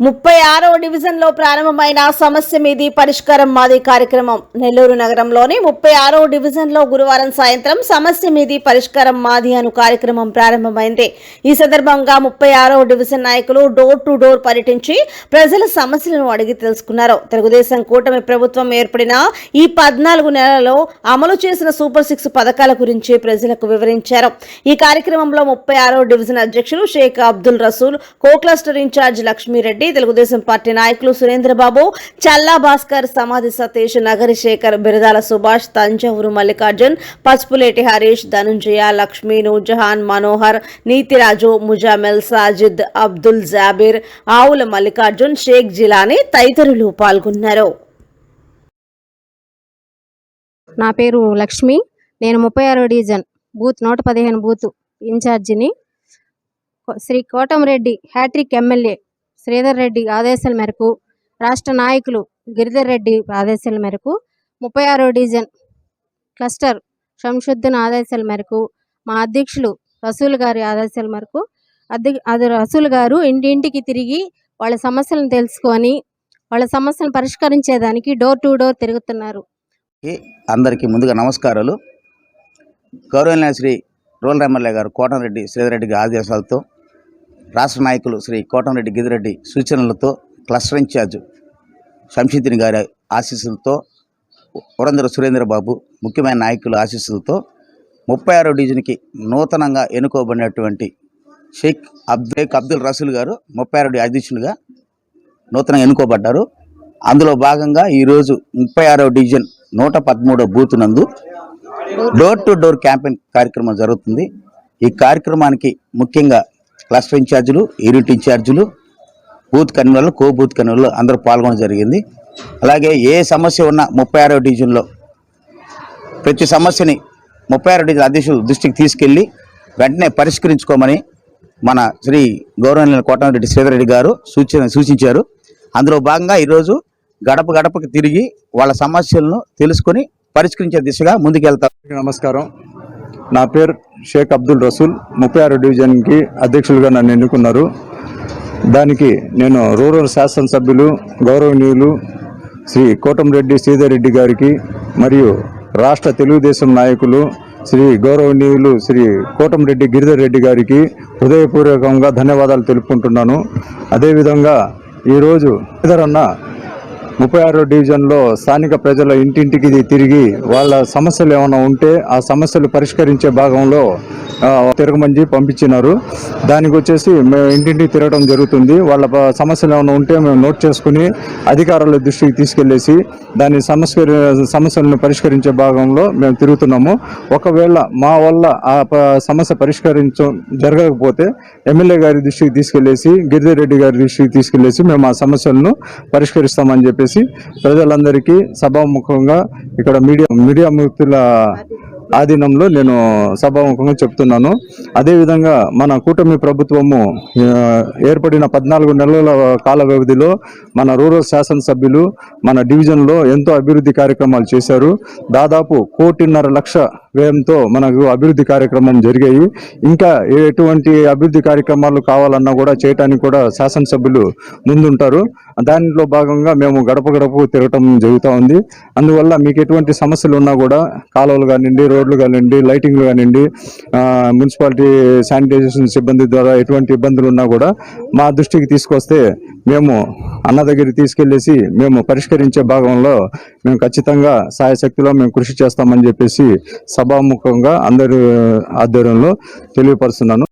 ముప్పై ఆరవ డివిజన్లో ప్రారంభమైన సమస్య మీది పరిష్కారం మాది కార్యక్రమం. నెల్లూరు నగరంలోని ముప్పై ఆరవ డివిజన్లో గురువారం సాయంత్రం సమస్య మీది పరిష్కారం మాది అను కార్యక్రమం ప్రారంభమైంది. ఈ సందర్భంగా ముప్పై ఆరవ డివిజన్ నాయకులు డోర్ టు డోర్ పర్యటించి ప్రజల సమస్యలను అడిగి తెలుసుకున్నారు. తెలుగుదేశం కూటమి ప్రభుత్వం ఏర్పడిన ఈ పద్నాలుగు నెలలలో అమలు చేసిన సూపర్ సిక్స్ పథకాల గురించి ప్రజలకు వివరించారు. ఈ కార్యక్రమంలో ముప్పై ఆరవ డివిజన్ అధ్యక్షులు Sheikh Abdul Rasool co cluster in charge Lakshmi Reddy Telugu Desam party నాయకులు సురేంద్రబాబు చల్లా భాస్కర్ సమాధి సతీష్ నగరి శేఖర్ బిరదాల సుభాష్ తంజావూరు మల్లికార్జున్ పసుపులేటి హరీష్ ధనుంజయ లక్ష్మీ నూజహాన్ మనోహర్ నీతిరాజు ముజామెల్ సాజిద్ అబ్దుల్ జాబీర్ ఆవుల మల్లికార్జున్ షేక్ జిలానీ తదితరులు పాల్గొన్నారు. నా పేరు లక్ష్మి. నేను ముప్పై ఆరో డివిజన్ బూత్ నూట పదిహేను booth ఇన్ఛార్జిని. Shri Kotamreddy hat trick MLA Sridhar Reddy ఆదేశాల మేరకు రాష్ట్ర నాయకులు గిరిధర్ రెడ్డి ఆదేశాల మేరకు ముప్పై ఆరో డివిజన్ క్లస్టర్ శంషుద్దీన్ ఆదేశాల మేరకు మా అధ్యక్షులు రసూల్ గారి ఆదేశాల మేరకు అధ్య అది రసూల్ గారు ఇంటింటికి తిరిగి వాళ్ళ సమస్యలను తెలుసుకొని వాళ్ళ సమస్యలను పరిష్కరించేదానికి డోర్ టు డోర్ తిరుగుతున్నారు. అందరికీ ముందుగా నమస్కారాలు. గౌరవనీయ శ్రీ రూరల్ ఎమ్మెల్యే గారు కోటంరెడ్డి శ్రీధరెడ్డి గారి ఆదేశాలతో రాష్ట్ర నాయకులు శ్రీ కోటంరెడ్డి గిరిరెడ్డి సూచనలతో క్లస్టర్ ఇన్ఛార్జ్ శంషీద్దిని గారి ఆశీస్సులతో పురంధర సురేంద్ర బాబు ముఖ్యమైన నాయకుల ఆశీస్సులతో ముప్పై ఆరో డివిజన్కి నూతనంగా ఎన్నుకోబడినటువంటి షేక్ అబ్దేక్ అబ్దుల్ రసూల్ గారు ముప్పై ఆరో అధ్యక్షులుగా నూతనంగా ఎన్నుకోబడ్డారు. అందులో భాగంగా ఈరోజు ముప్పై ఆరో డివిజన్ నూట పదమూడో బూత్ నందు డోర్ టు డోర్ క్యాంపెయిన్ కార్యక్రమం జరుగుతుంది. ఈ కార్యక్రమానికి ముఖ్యంగా క్లస్టర్ ఇన్ఛార్జీలు యూనిట్ ఇన్ఛార్జీలు బూత్ కన్వీనర్లు కో బూత్ కన్వీనర్లు అందరూ పాల్గొనడం జరిగింది. అలాగే ఏ సమస్య ఉన్నా ముప్పై ఆరో డివిజన్లో ప్రతి సమస్యని ముప్పై ఆరో డివిజన్ అధ్యక్షులు దృష్టికి తీసుకెళ్ళి వెంటనే పరిష్కరించుకోమని మన శ్రీ గౌరవనీయుల కోటమిరెడ్డి శ్రీధరెడ్డి గారు సూచన సూచించారు. అందులో భాగంగా ఈరోజు గడప గడపకి తిరిగి వాళ్ళ సమస్యలను తెలుసుకొని పరిష్కరించే దిశగా ముందుకెళ్తారు నమస్కారం. నా పేరు షేక్ అబ్దుల్ రసూల్. ముప్పై ఆరు డివిజన్కి అధ్యక్షులుగా నన్ను ఎన్నుకున్నారు. దానికి నేను రూరల్ శాసనసభ్యులు గౌరవనీయులు శ్రీ కోటంరెడ్డి శ్రీధర్ రెడ్డి గారికి మరియు రాష్ట్ర తెలుగుదేశం నాయకులు శ్రీ గౌరవనీయులు శ్రీ కోటంరెడ్డి గిరిధర్ రెడ్డి గారికి హృదయపూర్వకంగా ధన్యవాదాలు తెలుపుకుంటున్నాను. అదేవిధంగా ఈరోజు శ్రీధరన్న ముప్పై ఆరో డివిజన్లో స్థానిక ప్రజల ఇంటింటికి తిరిగి వాళ్ళ సమస్యలు ఏమైనా ఉంటే ఆ సమస్యలు పరిష్కరించే భాగంలో తిరగమని పంపించినారు. దానికి వచ్చేసి మేము ఇంటింటికి తిరగడం జరుగుతుంది. వాళ్ళ సమస్యలు ఏమైనా ఉంటే మేము నోట్ చేసుకుని అధికారుల దృష్టికి తీసుకెళ్ళేసి దాని సమస్య సమస్యలను పరిష్కరించే భాగంలో మేము తిరుగుతున్నాము. ఒకవేళ మా వల్ల ఆ ప- సమస్య పరిష్కరించ జరగకపోతే ఎమ్మెల్యే గారి దృష్టికి తీసుకెళ్ళేసి గిరిధర్ రెడ్డి గారి దృష్టికి తీసుకెళ్ళేసి మేము ఆ సమస్యలను పరిష్కరిస్తామని చెప్పేసి ప్రజలందరికీ సభాముఖంగా ఇక్కడ మీడియా మీడియా మూర్తుల ఆధీనంలో నేను సభాముఖంగా చెప్తున్నాను. అదేవిధంగా మన కూటమి ప్రభుత్వము ఏర్పడిన పద్నాలుగు నెలల కాల వ్యవధిలో మన రూరల్ శాసనసభ్యులు మన డివిజన్లో ఎంతో అభివృద్ధి కార్యక్రమాలు చేశారు. దాదాపు కోటిన్నర లక్ష వ్యయంతో మనకు అభివృద్ధి కార్యక్రమం జరిగాయి. ఇంకా ఎటువంటి అభివృద్ధి కార్యక్రమాలు కావాలన్నా కూడా చేయటానికి కూడా శాసనసభ్యులు ముందుంటారు. దానిలో భాగంగా మేము గడప గడపకు తిరగటం జరుగుతూ ఉంది. అందువల్ల మీకు ఎటువంటి సమస్యలు ఉన్నా కూడా కాలువలు కానివ్వండి రోడ్లు కానివ్వండి లైటింగ్లు కానివ్వండి మున్సిపాలిటీ శానిటైజేషన్ సిబ్బంది ద్వారా ఎటువంటి ఇబ్బందులు ఉన్నా కూడా మా దృష్టికి తీసుకొస్తే మేము అన్న దగ్గరికి తీసుకెళ్ళేసి మేము పరిష్కరించే భాగంలో మేము ఖచ్చితంగా సాయశక్తిలో మేము కృషి చేస్తామని చెప్పేసి సభాముఖంగా అందరి ఆధ్వర్యంలో తెలియపరుస్తున్నాను.